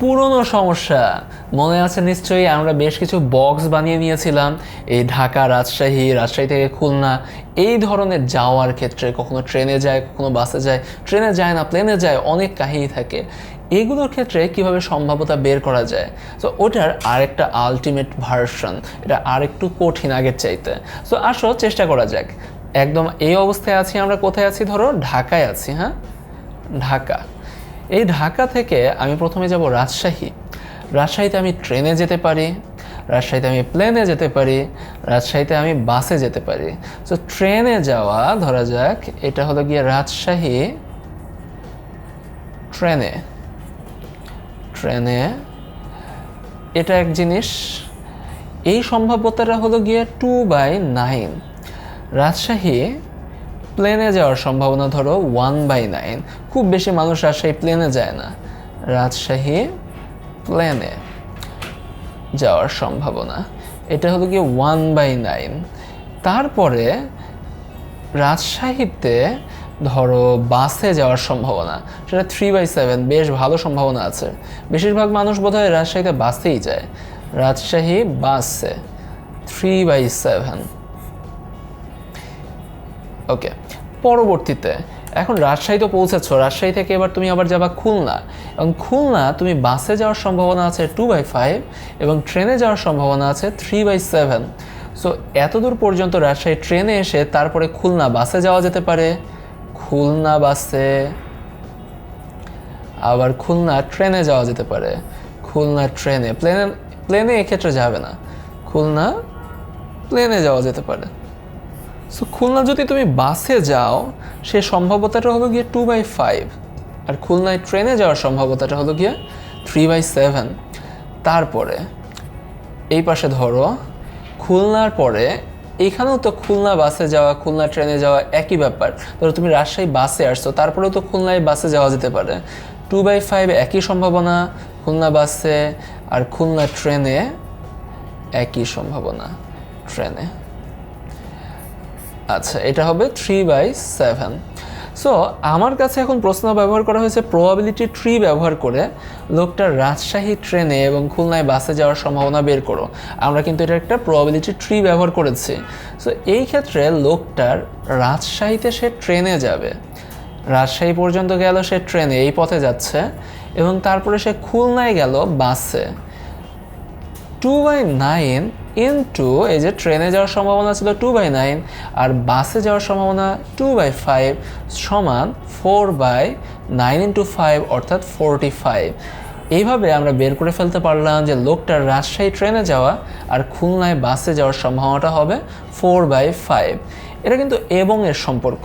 পুরনো সমস্যা। মনে আছে নিশ্চয়ই আমরা বেশ কিছু বক্স বানিয়ে নিয়েছিলাম। এই ঢাকা রাজশাহী রাজশাহী থেকে খুলনা, এই ধরনের যাওয়ার ক্ষেত্রে কখনো ট্রেনে যায়, কখনো বাসে যায়। ট্রেনে যায় না, প্লেনে যায়, অনেক কাহিনী থাকে। এগুলোর ক্ষেত্রে কীভাবে সম্ভাব্যতা বের করা যায়? তো ওটার আরেকটা আলটিমেট ভার্সন এটা আরেকটু কঠিন আগের চাইতে। তো আসো, চেষ্টা করা যাক। একদম এই অবস্থায় আছি আমরা, কোথায় আছি ধরো? ঢাকায় আছি হ্যাঁ? ঢাকা। এই ঢাকা থেকে আমি প্রথমে যাব রাজশাহী। রাজশাহীতে আমি ট্রেনে যেতে পারি, রাজশাহীতে আমি প্লেনে যেতে পারি, রাজশাহীতে আমি বাসে যেতে পারি। তো ট্রেনে যাওয়া, ধরা যাক, এটা হলো গিয়ে রাজশাহী ট্রেনে। ট্রেনে, এটা এক জিনিস। এই সম্ভাব্যতাটা হলো গিয়ে টু বাই নাইন রাজশাহী প্লেনে যাওয়ার সম্ভাবনা ধরো ওয়ান বাই নাইন খুব বেশি মানুষ রাজশাহী প্লেনে যায় না। রাজশাহী প্লেনে যাওয়ার সম্ভাবনা। এটা হলো গিয়ে ওয়ান বাই নাইন তারপরে রাজশাহীতে ধরো বাসে যাওয়ার সম্ভাবনা, সেটা থ্রি বাই সেভেন বেশ ভালো সম্ভাবনা আছে। বেশিরভাগ মানুষ বোধহয় রাজশাহীতে বাসেই যায়। রাজশাহী বাসে থ্রি বাই সেভেন ওকে পরবর্তীতে, এখন রাজশাহী তো পৌঁছেছ, রাজশাহী থেকে এবার তুমি আবার যাবা খুলনা। এবং খুলনা, তুমি বাসে যাওয়ার সম্ভাবনা আছে টু বাই ফাইভ এবং ট্রেনে যাওয়ার সম্ভাবনা আছে থ্রি বাই সেভেন সো এতদূর পর্যন্ত রাজশাহী ট্রেনে এসে তারপরে খুলনা বাসে যাওয়া যেতে পারে। খুলনা বাসে আবার খুলনা ট্রেনে যাওয়া যেতে পারে। খুলনা ট্রেনে, প্লেনে প্লেনে এক্ষেত্রে যাবে না। খুলনা প্লেনে যাওয়া যেতে পারে। সো খুলনা যদি তুমি বাসে যাও, সে সম্ভাব্যতাটা হলো গিয়ে টু বাই ফাইভ আর খুলনায় ট্রেনে যাওয়ার সম্ভাব্যতাটা হলো গিয়ে থ্রি বাই সেভেন তারপরে, এই পাশে ধরো, খুলনার পরে, এখানেও তো খুলনা বাসে যাওয়া, খুলনা ট্রেনে যাওয়া একই ব্যাপার। ধরো তুমি রাজশাহী বাসে আসছো, তারপরেও তো খুলনায় বাসে যাওয়া যেতে পারে। টু বাই ফাইভ একই সম্ভাবনা, খুলনা বাসে আর খুলনা ট্রেনে একই সম্ভাবনা, ট্রেনে। আচ্ছা এটা হবে থ্রি বাই সেভেন সো আমার কাছে এখন প্রশ্ন ব্যবহার করা হয়েছে প্রবাবিলিটি ট্রি ব্যবহার করে লোকটার রাজশাহী ট্রেনে এবং খুলনায় বাসে যাওয়ার সম্ভাবনা বের করো। আমরা কিন্তু এটা একটা প্রবাবিলিটি ট্রি ব্যবহার করেছি। সো এই ক্ষেত্রে লোকটার রাজশাহীতে সে ট্রেনে যাবে। রাজশাহী পর্যন্ত গেল, সে ট্রেনে এই পথে যাচ্ছে এবং তারপরে সে খুলনায় গেল বাসে টু বাই নাইন ইন্টু এই যে ট্রেনে যাওয়ার সম্ভাবনা ছিল টু বাই নাইন আর বাসে যাওয়ার সম্ভাবনা টু বাই ফাইভ সমান four by nine into five অর্থাৎ ফোরটি ফাইভ এইভাবে আমরা বের করে ফেলতে পারলাম যে লোকটার রাজশাহী ট্রেনে যাওয়া আর খুলনায় বাসে যাওয়ার সম্ভাবনাটা হবে ফোর বাই ফাইভ এটা কিন্তু এবং এর সম্পর্ক।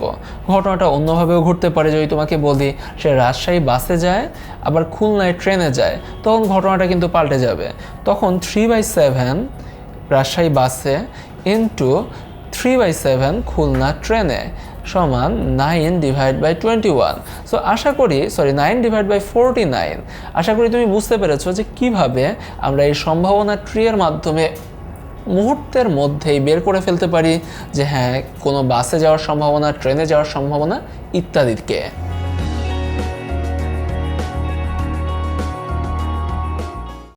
ঘটনাটা অন্যভাবেও ঘটতে পারে যদি তোমাকে বলি, সে রাজশাহী বাসে যায়, আবার খুলনায় ট্রেনে যায়, তখন ঘটনাটা কিন্তু পাল্টে যাবে। তখন থ্রি বাই সেভেন রাজশাহী বাসে into three by seven Khulna ট্রেনে সমান nine divide by twenty one so আশা করি sorry nine divide by forty nine আশা করি তুমি বুঝতে পেরেছ যে কীভাবে আমরা এই সম্ভাবনা ট্রিয়ের মাধ্যমে মুহূর্তের মধ্যেই বের করে ফেলতে পারি যে হ্যাঁ কোনো বাসে যাওয়ার সম্ভাবনা ট্রেনে যাওয়ার সম্ভাবনা ইত্যাদিকে।